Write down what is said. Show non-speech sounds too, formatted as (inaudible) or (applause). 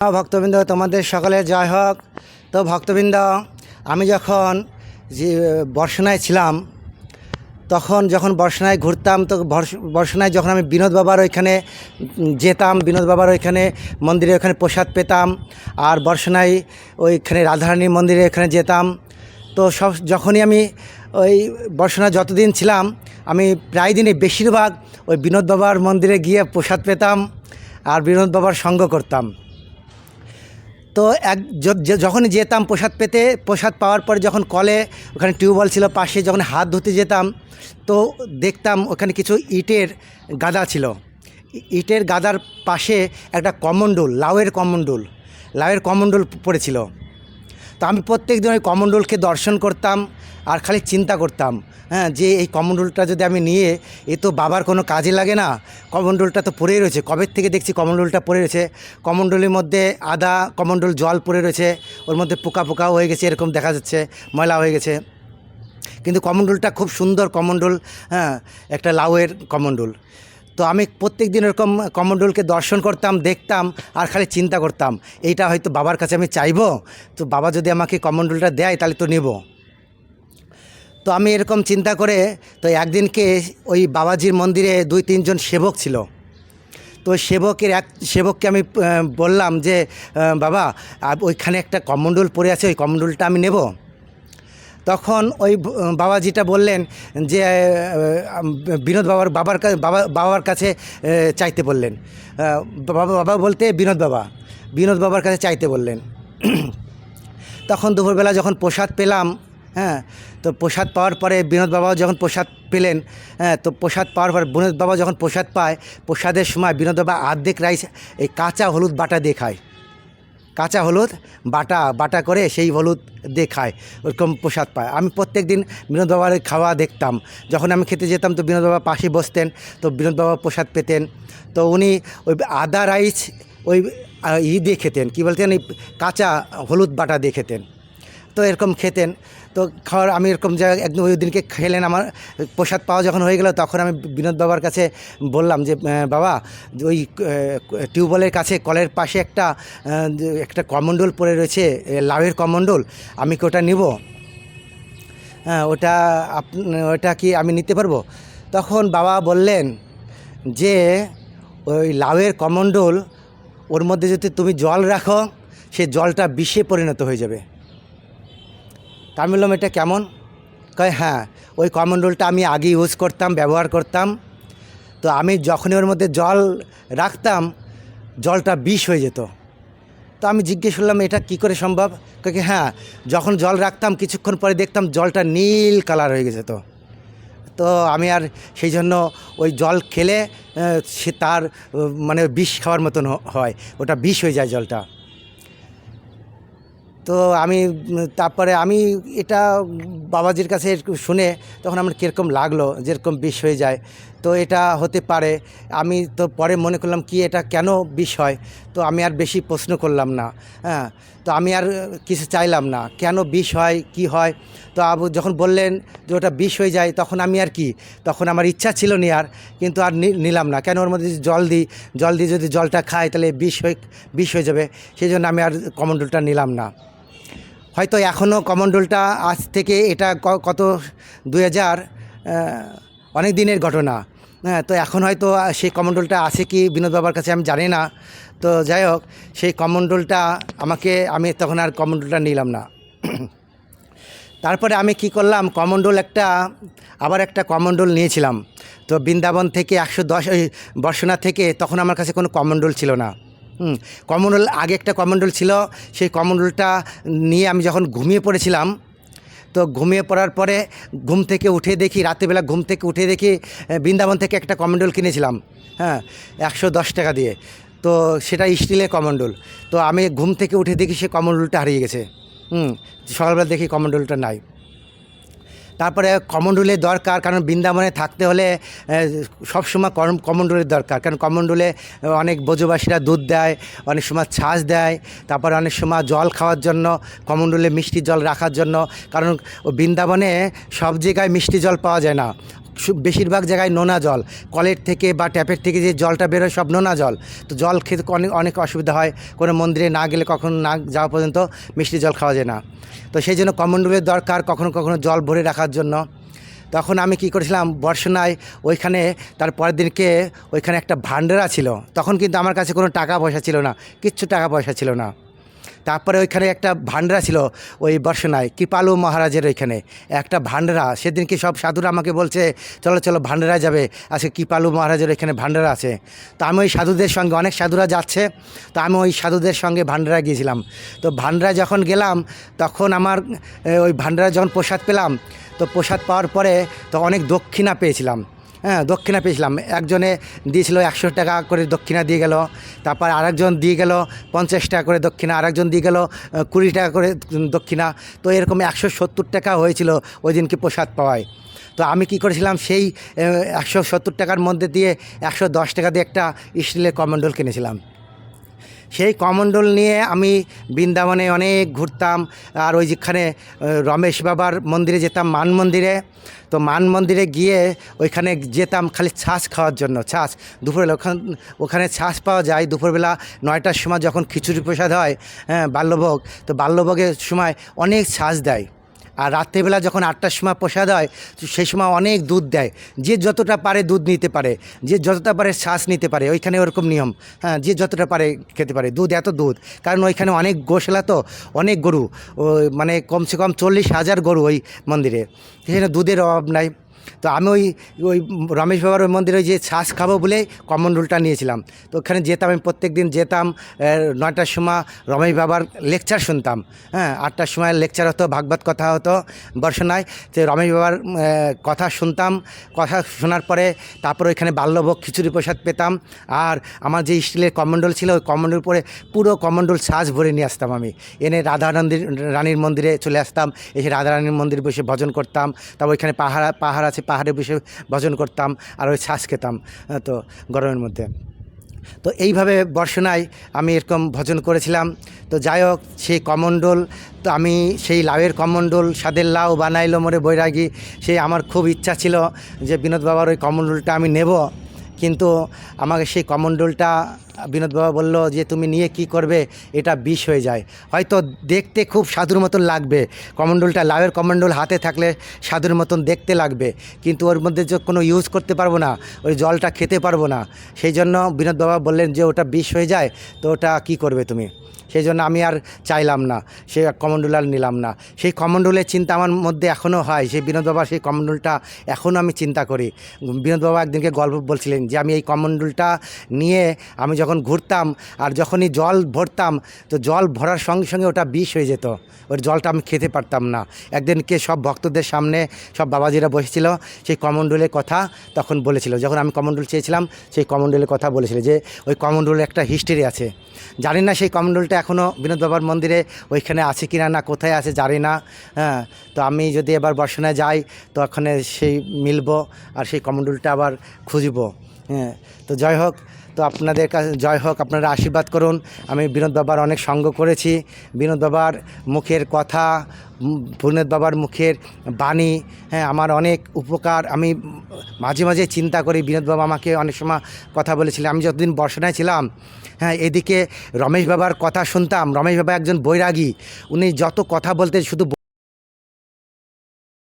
ভক্তবৃন্দ, তোমাদের সকলের জয় হোক। তো ভক্তবৃন্দ, আমি যখন যে বর্ষনায় ছিলাম, তখন যখন বর্ষনায় ঘুরতাম, তো বর্ষ- বর্ষনায় যখন আমি বিনোদ বাবার ওইখানে যেতাম, বিনোদ বাবার ওইখানে মন্দিরে ওখানে প্রসাদ পেতাম, আর বর্ষনায় ওইখানে রাধারানীর মন্দিরে ওখানে যেতাম, তো সব, যখনই আমি ওই বর্ষনা যতদিন ছিলাম, আমি প্রায় দিনই বেশিরভাগ ওই বিনোদ বাবার মন্দিরে গিয়ে প্রসাদ পেতাম, আর বিনোদ বাবার সঙ্গ করতাম। তো এক য- য- যখনই যেতাম প্রসাদ পেতে, প্রসাদ পাওয়ার পরে যখন কলে ওখানে টিউবওয়েল ছিল পাশে, যখন হাত ধুতে যেতাম, তো দেখতাম ওখানে কিছু ইটের গাদা ছিল। ইটের গাদার পাশে একটা কমণ্ডল, লাউয়ের কমণ্ডল লাউয়ের কমণ্ডল পড়েছিল। তো আমি প্রত্যেক দিন ওই কমণ্ডলকে দর্শন করতাম আর খালি চিন্তা করতাম। হ্যাঁ যে এই কমণ্ডলটা যদি আমি নিয়ে, এ তো বাবার কোনো কাজে লাগে না। কমণ্ডলটা তো পড়েই রয়েছে। কবে থেকে দেখছি কমণ্ডলটা পড়ে রয়েছে? কমণ্ডলের মধ্যে আদা কমণ্ডল জল পড়ে রয়েছে। ওর মধ্যে পোকা পোকাও হয়ে গেছে, এরকম দেখা যাচ্ছে। ময়লা হয়ে গেছে। কিন্তু কমণ্ডলটা খুব সুন্দর কমণ্ডল হ্যাঁ একটা লাউয়ের কমণ্ডল তো আমি প্রত্যেক দিন এরকম কমণ্ডলকে দর্শন করতাম, দেখতাম আর খালি চিন্তা করতাম। এইটা হয়তো বাবার কাছে আমি চাইব, তো বাবা যদি আমাকে কমণ্ডলটা দেয় তাহলে তো নেব। তো আমি এরকম চিন্তা করে, তো একদিনকে ওই বাবাজির মন্দিরে দুই, তিনজন সেবক ছিল। তো সেবকের এক, সেবককে আমি বললাম যে বাবা ওইখানে একটা কমণ্ডল পড়ে আছে, ওই কমণ্ডলটা আমি নেব। তখন ওই বাবাজিটা বললেন যে বিনোদ বাবার বাবার বাবা, বাবার কাছে চাইতে বললেন। বাবা বাবা বলতে বিনোদ বাবা। বিনোদ বাবার কাছে চাইতে বললেন। (clears throat) তখন দুপুরবেলা যখন প্রসাদ পেলাম হ্যাঁ তো প্রসাদ পাওয়ার পরে বিনোদ বাবা যখন প্রসাদ পেলেন হ্যাঁ তো প্রসাদ পাওয়ার পর বিনোদ বাবা যখন প্রসাদ পায়, প্রসাদের সময় বিনোদ বাবা আর্ধেক রাইস, এই কাঁচা হলুদ বাটা দিয়ে খায়। কাঁচা হলুদ, বাটা বাটা করে সেই হলুদ দিয়ে খায়, ওরকম প্রসাদ পায়। আমি প্রত্যেক দিন বিনোদ বাবার খাওয়া দেখতাম। যখন আমি খেতে যেতাম তো বিনোদ বাবা পাশে বসতেন, তো বিনোদ বাবা প্রসাদ পেতেন। তো উনি ওই আদা রাইস ওই ই দিয়ে খেতেন, কী বলতেন? ওই কাঁচা হলুদ বাটা দিয়ে খেতেন। তো এরকম খেতেন। তো খাওয়ার আমি এরকম যা একদম ওই দিনকে খেলেন আমার, প্রসাদ পাওয়া যখন হয়ে গেল তখন আমি বিনোদ বাবার কাছে বললাম যে বাবা, ওই টিউবওয়েলের কাছে কলের পাশে একটা একটা কমণ্ডল পড়ে রয়েছে লাউয়ের কমণ্ডল, আমি কি ওটা নিব? হ্যাঁ ওটা আপ, ওটা কি আমি নিতে পারব? তখন বাবা বললেন যে, ওই লাউয়ের কমণ্ডল, ওর মধ্যে যদি তুমি জল রাখো, সে জলটা বিষে পরিণত হয়ে যাবে। আমি বললাম এটা কেমন? কয় হ্যাঁ ওই কমন রোলটা আমি আগে ইউজ করতাম ব্যবহার করতাম। তো আমি যখনই ওর মধ্যে জল রাখতাম জলটা বিষ হয়ে যেত। তো আমি জিজ্ঞেস করলাম এটা কি করে সম্ভব? কি, হ্যাঁ যখন জল রাখতাম কিছুক্ষণ পরে দেখতাম জলটা নীল কালার হয়ে গেছে তো। তো আমি আর সেই জন্য ওই জল খেলে সে তার মানে বিষ খাওয়ার মতন হয়। ওটা বিষ হয়ে যায় জলটা। তো আমি, তারপরে আমি এটা বাবাজির কাছে শুনে তখন আমার কীরকম লাগল, যেরকম বিষ হয়ে যায়। তো এটা হতে পারে, আমি তো পরে মনে করলাম কি এটা কেন বিষ হয়? তো আমি আর বেশি প্রশ্ন করলাম না হ্যাঁ। তো আমি আর কিছু চাইলাম না, কেন বিষ হয়, কি হয়? তো আবু যখন বললেন যে ওটা বিষ হয়ে যায়, তখন আমি আর কি, তখন আমার ইচ্ছা ছিল নেওয়ার কিন্তু আর নিলাম না। কেন ওর মধ্যে জল দিই, জল দিয়ে যদি জলটা খায়, তাহলে বিষ হয়ে বিষ হয়ে যাবে। সেই জন্য আমি আর কমণ্ডলটা নিলাম না। হয়তো এখনও কমণ্ডলটা আজ থেকে এটা কত, দুই হাজার অনেক দিনের ঘটনা। হ্যাঁ তো এখন হয়তো সেই কমণ্ডলটা আছে কি বিনোদ বাবার কাছে আমি জানি না। তো যাই হোক, সেই কমণ্ডলটা আমাকে, আমি তখন আর কমণ্ডলটা নিলাম না। তারপরে আমি কি করলাম কমণ্ডল একটা, আবার একটা কমণ্ডল নিয়েছিলাম। তো বৃন্দাবন থেকে একশো দশ, ওই বর্ষনা থেকে তখন আমার কাছে কোনো কমণ্ডল ছিল না। হুম কমণ্ডল আগে একটা কমণ্ডল ছিল, সেই কমণ্ডলটা নিয়ে আমি যখন ঘুমিয়ে পড়েছিলাম, তো ঘুমিয়ে পড়ার পরে ঘুম থেকে উঠে দেখি, রাত্রিবেলা ঘুম থেকে উঠে দেখি বৃন্দাবন থেকে একটা কমণ্ডল কিনেছিলাম হ্যাঁ একশো দশ টাকা দিয়ে। তো সেটা স্টিলের কমণ্ডল তো আমি ঘুম থেকে উঠে দেখি সে কমণ্ডলটা হারিয়ে গেছে। হুম, সকালবেলা দেখি কমণ্ডলটা নাই। তারপরে কমণ্ডলের দরকার, কারণ বৃন্দাবনে থাকতে হলে সবসময় কমণ্ডলের দরকার। কারণ কমণ্ডলে অনেক বজুবাসীরা দুধ দেয়, অনেক সময় ছাঁচ দেয়, তারপরে অনেক সময় জল খাওয়ার জন্য কমণ্ডলে মিষ্টি জল রাখার জন্য। কারণ বৃন্দাবনে সব জায়গায় মিষ্টি জল পাওয়া যায় না। বেশিরভাগ জায়গায় নোনা জল। কলের থেকে বা ট্যাপের থেকে যে জলটা বেরোয় সব নোনা জল। তো জল খেতে অনেক অনেক অসুবিধা হয়। কোনো মন্দিরে না গেলে কখনো না যাওয়া পর্যন্ত মিষ্টি জল খাওয়া যায় না। তো সেই জন্য কমন্ডলের দরকার কখনো কখনো জল ভরে রাখার জন্য। তখন আমি কি করেছিলাম, বর্ষনায় ওইখানে তার পরের দিনকে ওইখানে একটা ভান্ডারা ছিল। তখন কিন্তু আমার কাছে কোনো টাকা পয়সা ছিল না। কিচ্ছু টাকা পয়সা ছিল না। তারপরে ওইখানে একটা ভান্ডারা ছিল ওই বর্ষনায় কৃপালু মহারাজের ওইখানে। একটা ভান্ডারা সেদিনকে সব সাধুরা আমাকে বলছে, চলো চলো, ভান্ডারা যাবে। আজকে কৃপালু মহারাজের ওইখানে ভান্ডারা আছে। তো আমি ওই সাধুদের সঙ্গে, অনেক সাধুরা যাচ্ছে, তো আমি ওই সাধুদের সঙ্গে ভান্ডারা গিয়েছিলাম। তো ভান্ডারা যখন গেলাম, তখন আমার ওই ভান্ডারা যখন প্রসাদ পেলাম, তো প্রসাদ পাওয়ার পরে তো অনেক দক্ষিণা পেয়েছিলাম। হ্যাঁ দক্ষিণা পেয়েছিলাম। একজনে দিয়েছিল একশো টাকা করে দক্ষিণা দিয়ে গেল, তারপর আরেকজন দিয়ে গেল পঞ্চাশ টাকা করে দক্ষিণা, আরেকজন দিয়ে গেল কুড়ি টাকা করে দক্ষিণা। তো এরকম একশো সত্তর টাকা হয়েছিল ওই দিনকে প্রসাদ পাওয়ায়। তো আমি কি করেছিলাম, সেই একশো সত্তর টাকার মধ্যে দিয়ে একশো দশ টাকা দিয়ে একটা স্টিলের কমন্ডল কিনেছিলাম। সেই কমণ্ডল নিয়ে আমি বৃন্দাবনে অনেক ঘুরতাম। আর ওই যেখানে রমেশ বাবার মন্দিরে যেতাম, মান মন্দিরে। তো মান মন্দিরে গিয়ে ওইখানে যেতাম খালি ছাঁচ খাওয়ার জন্য, ছাঁচ। দুপুরবেলা ওখান, ওখানে ছাঁচ পাওয়া যায়। দুপুরবেলা নয়টার সময় যখন খিচুড়ি প্রসাদ হয় হ্যাঁ বাল্যভোগ, তো বাল্যভোগের সময় অনেক ছাঁচ দেয়। আর রাত্রেবেলা যখন আটটার সময় প্রসাদ হয়, সেই সময় অনেক দুধ দেয়। যে যতটা পারে দুধ নিতে পারে, যে যতটা পারে শ্বাস নিতে পারে, ওইখানে ওরকম নিয়ম। হ্যাঁ যে যতটা পারে খেতে পারে, দুধ এত দুধ। কারণ ওইখানে অনেক গোসলা তো, অনেক গরু। মানে কমসে কম চল্লিশ হাজার গরু ওই মন্দিরে। সেখানে দুধের অভাব নাই। তো আমি ওই ওই রমেশ বাবার ওই মন্দিরে যে শ্বাস খাব বলে কমন রুলটা নিয়েছিলাম। তো ওখানে যেতাম, আমি প্রত্যেক দিন যেতাম নয়টার সময় রমেশ বাবার লেকচার শুনতাম। হ্যাঁ আটটার সময় লেকচার হতো, ভাগবত কথা হতো, বর্ষনায়। তো রমেশ বাবার কথা শুনতাম, কথা শোনার পরে তারপর ওইখানে বাল্যভোগ, খিচুড়ি প্রসাদ পেতাম। আর আমার যে স্টিলের কমণ্ডল ছিল, ওই কমণ্ডল পরে পুরো কমণ্ডল সাজ ভরে নিয়ে আসতাম আমি। এনে রাধা রানীর রানীর মন্দিরে চলে আসতাম, এসে রাধা রানীর মন্দিরে বসে ভজন করতাম। তারপর ওইখানে পাহাড় পাহাড় আছে পাহাড়ে বসে ভজন করতাম আর ওই শ্বাস খেতাম তো গরমের মধ্যে। তো এইভাবে বর্ষণায় আমি এরকম ভজন করেছিলাম। তো যাই হোক, সেই কমণ্ডল, তো আমি সেই লাউয়ের কমণ্ডল, স্বাদের লাউ বানাইলো মোরে বৈরাগী, সেই আমার খুব ইচ্ছা ছিল যে বিনোদ বাবার ওই কমণ্ডলটা আমি নেব। কিন্তু আমাকে সেই কমন্ডলটা বিনোদবাবা বলল যে তুমি নিয়ে কি করবে, এটা বিষ হয়ে যায়। হয়তো দেখতে খুব সাধুর মতন লাগবে কমন্ডলটা লাভের কমণ্ডল হাতে থাকলে সাধুর মতন দেখতে লাগবে, কিন্তু ওর মধ্যে যে কোনো ইউজ করতে পারব না, ওই জলটা খেতে পারব না। সেই জন্য বিনোদবাবা বললেন যে ওটা বিষ হয়ে যায়, তো ওটা কি করবে তুমি? সেই জন্য আমি আর চাইলাম না সেই কমণ্ডল আর নিলাম না। সেই কমণ্ডলের চিন্তা আমার মধ্যে এখনও হয়, সেই বিনোদ বাবা সেই কমণ্ডলটা এখনও আমি চিন্তা করি। বিনোদ বাবা একদিনকে গল্প বলছিলেন যে, আমি এই কমণ্ডলটা নিয়ে আমি যখন ঘুরতাম আর যখনই জল ভরতাম, তো জল ভরার সঙ্গে সঙ্গে ওটা বিষ হয়ে যেত। ওর জলটা আমি খেতে পারতাম না। একদিনকে সব ভক্তদের সামনে সব বাবাজিরা বসেছিল, সেই কমণ্ডলের কথা তখন বলেছিল। যখন আমি কমণ্ডল চেয়েছিলাম, সেই কমণ্ডলের কথা বলেছিল যে, ওই কমণ্ডলের একটা হিস্ট্রি আছে। জানি না সেই কমণ্ডলটা এখনও বিনোদ বাবার মন্দিরে ওইখানে আছে কি না না, কোথায় আছে জানি না। হ্যাঁ তো আমি যদি এবার বর্ষণে যাই, তো ওখানে সেই মিলব আর সেই কমণ্ডলটা আবার খুঁজব। হ্যাঁ তো যাই হোক তো আপনাদের কাছে জয় হোক, আপনারা আশীর্বাদ করুন। আমি বিনোদ বাবার অনেক সঙ্গ করেছি। বিনোদ বাবার মুখের কথা, বিনোদ বাবার মুখের বাণী হ্যাঁ আমার অনেক উপকার। আমি মাঝে মাঝে চিন্তা করি, বিনোদ বাবা আমাকে অনেক সময় কথা বলেছিলেন। আমি যতদিন বর্ষণায় ছিলাম হ্যাঁ এদিকে রমেশ বাবার কথা শুনতাম। রমেশ বাবা একজন বৈরাগী। উনি যত কথা বলতেন শুধু